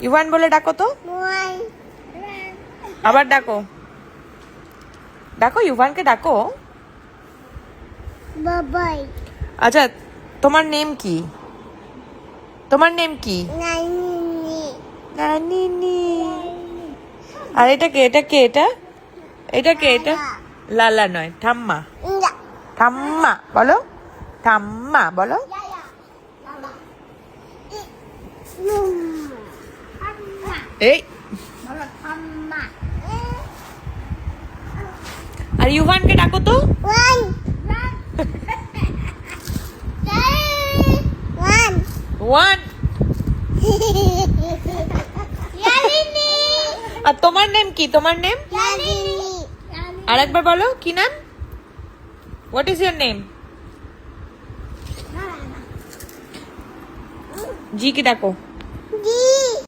Ivan বলে ডাকো তো। আবার ডাকো। ডাকো ইভানকে ডাকো। Bye. আচ্ছা তোমার নেম কি? তোমার নেম কি. নানিনি। আর এটা কে? এটা কে? এটা? এটা কে? এটা? লালা নয় ঠাম্মা. ঠাম্মা বলো। ঠাম্মা বলো। এই. আর ইউভানকে ডাকো তো. ওয়ান. আর তোমার নেম কি তোমার নেম. আর একবার বলো, কি নাম হোয়াট ইজ ইয়োর নেম জি কি ডাকো